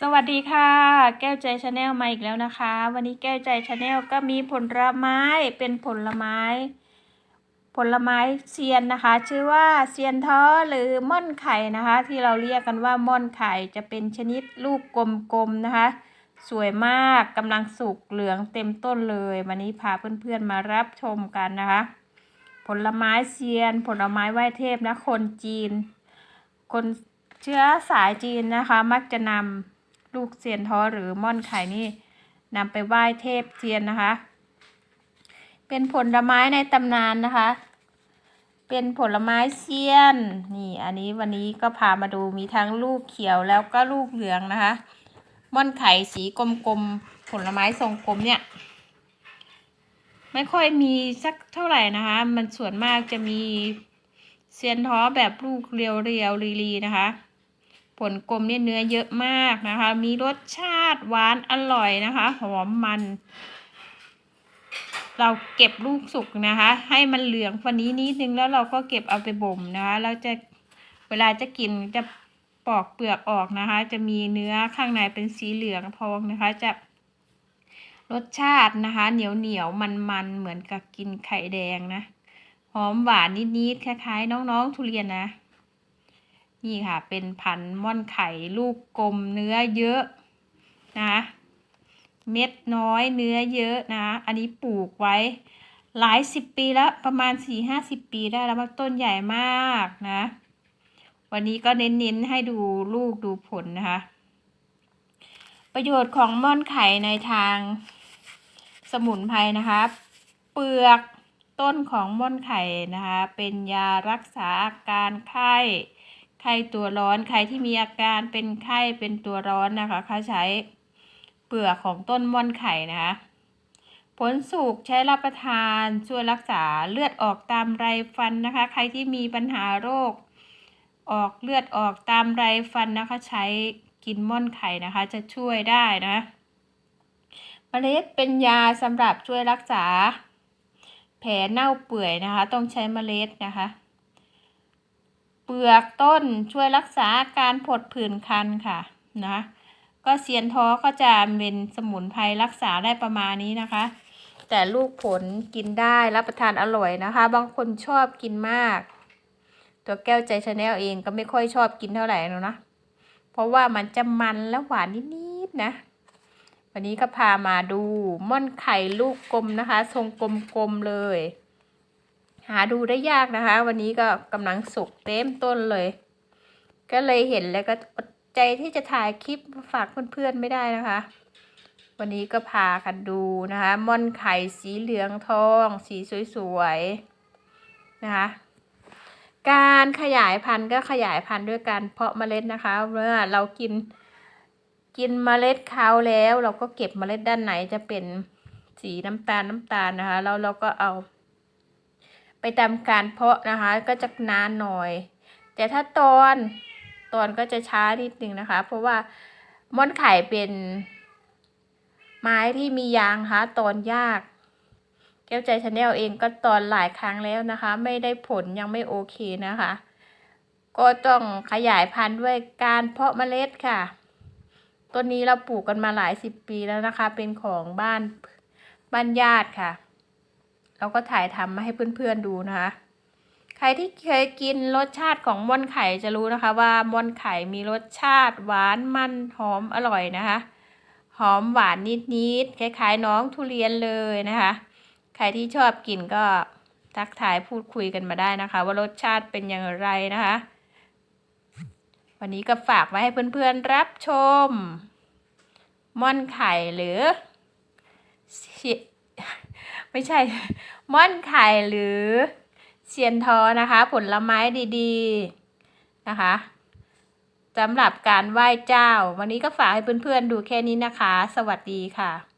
สวัสดีค่ะ แก้วใจชาแนลมาอีกแล้วนะคะ วันนี้แก้วใจชาแนลก็มีผลไม้เป็นผลไม้ ผลไม้เซียนนะคะ ชื่อว่าเซียนท้อหรือม่อนไข่นะคะ ที่เราเรียกกันว่าม่อนไข่จะเป็นชนิดลูกกลมๆนะคะ สวยมากกำลังสุกเหลืองเต็มต้นเลย วันนี้พาเพื่อนๆมารับชมกันนะคะ ผลไม้เซียน ผลไม้ไหว้เทพนะคนจีน คนเชื้อสายจีนนะคะ มักจะนำ ลูกเซียนท้อหรือม่อนไข่นี่นำไปไหว้เทพเซียนนะคะ เป็นผลไม้ในตำนานนะคะ เป็นผลไม้เซียน นี่อันนี้วันนี้ก็พามาดูมีทั้งลูกเขียวแล้วก็ลูกเหลืองนะคะ ม่อนไข่สีกลมๆผลไม้ทรงกลมเนี่ยไม่ค่อยมีสักเท่าไหร่นะคะ มันส่วนมากจะมีเซียนท้อแบบลูกเรียวเรียวรีรีนะคะ ผลกลมเนี่ยเนื้อเยอะมากนะคะ มีรสชาติหวานอร่อยนะคะ หอมมัน เราเก็บลูกสุกนะคะ ให้มันเหลืองฟันนี้นิดนึงแล้วเราก็เก็บเอาไปบ่มนะคะเราจะเวลาจะกินจะปอกเปลือกออกนะคะ จะมีเนื้อข้างในเป็นสีเหลืองทองนะคะ จะรสชาตินะคะ เหนียวเหนียวมันมันเหมือนกับกินไข่แดงนะ หอมหวานนิดๆคล้ายๆ น้องๆทุเรียนนะ นี่ค่ะ เป็นพันธุ์ม่อนไข่ลูกกลมเนื้อเยอะนะคะเม็ดน้อยเนื้อเยอะนะ อันนี้ปลูกไว้หลายสิบปีแล้วประมาณสี่ห้าสิบปีได้แล้วมันต้นใหญ่มากนะ วันนี้ก็เน้นๆให้ดูลูกดูผลนะคะ ประโยชน์ของม่อนไข่ในทางสมุนไพรนะคะ เปลือกต้นของม่อนไข่นะคะ เป็นยารักษาอาการไข้ ไข้ตัวร้อนใครที่มีอาการเป็นไข้เป็นตัวร้อนนะคะเขาใช้เปลือกของต้นม่อนไข่นะคะผลสุกใช้รับประทานช่วยรักษาเลือดออกตามไรฟันนะคะ ใครที่มีปัญหาโรค ออกเลือดออกตามไรฟันนะคะ ใช้กินม่อนไข่นะคะ จะช่วยได้นะเมล็ดเป็นยาสำหรับช่วยรักษา แผลเน่าเปื่อยนะคะ ต้องใช้เมล็ดนะคะ เปลือกต้นช่วยรักษาอาการผดผื่นคันค่ะนะก็เซียนท้อก็จะเป็นสมุนไพรรักษาได้ประมาณนี้นะคะ แต่ลูกผลกินได้รับประทานอร่อยนะคะ บางคนชอบกินมาก ตัวแก้วใจชาแนลเองก็ไม่ค่อยชอบกินเท่าไหร่หรอกนะ เพราะว่ามันจะมันและหวานนิดๆนะ วันนี้ก็พามาดูม่อนไข่ลูกกลมนะคะ ทรงกลมๆเลย หาดูได้ยากนะคะ วันนี้ก็กำลังสุกเต็มต้นเลย ก็เลยเห็นแล้วก็อดใจที่จะถ่ายคลิปฝากเพื่อนๆไม่ได้นะคะ วันนี้ก็พากันดูนะคะม่อนไข่สีเหลืองทอง สีสวยๆนะคะการขยายพันธุ์ก็ขยายพันธุ์ด้วยการเพาะเมล็ดนะคะ เมื่อเรากินกินเมล็ดเขาแล้ว เราก็เก็บเมล็ดด้านไหนจะเป็นสีน้ำตาลน้ำตาลนะคะแล้วเราก็เอา ไปทำการเพาะนะคะก็จะนานหน่อย แต่ถ้าตอนตอนก็จะช้านิดนึงนะคะ เพราะว่าม่อนไข่เป็นไม้ที่มียางคะตอนยาก แก้วใจชาแนลเองก็ตอนหลายครั้งแล้วนะคะ ไม่ได้ผลยังไม่โอเคนะคะ ก็ต้องขยายพันธุ์ด้วยการเพาะเมล็ดค่ะต้นนี้เราปลูกกันมาหลายสิบปีแล้วนะคะ เป็นของบ้านบ้านญาติค่ะ เราก็ถ่ายทำมาให้เพื่อนๆดูนะคะ ใครที่เคยกินรสชาติของม่อนไข่จะรู้นะคะ ว่าม่อนไข่มีรสชาติหวานมันหอมอร่อยนะคะ หอมหวานนิดๆคล้ายๆน้องทุเรียนเลยนะคะ ใครที่ชอบกินก็ทักทายพูดคุยกันมาได้นะคะ ว่ารสชาติเป็นอย่างไรนะคะ วันนี้ก็ฝากไว้ให้เพื่อนๆรับชม ม่อนไข่หรือ ไม่ใช่ ม่อนไข่หรือเชียนทอนะคะ ผลไม้ดีๆนะคะสำหรับการไหว้เจ้า วันนี้ก็ฝากให้เพื่อนๆดูแค่นี้นะคะ สวัสดีค่ะ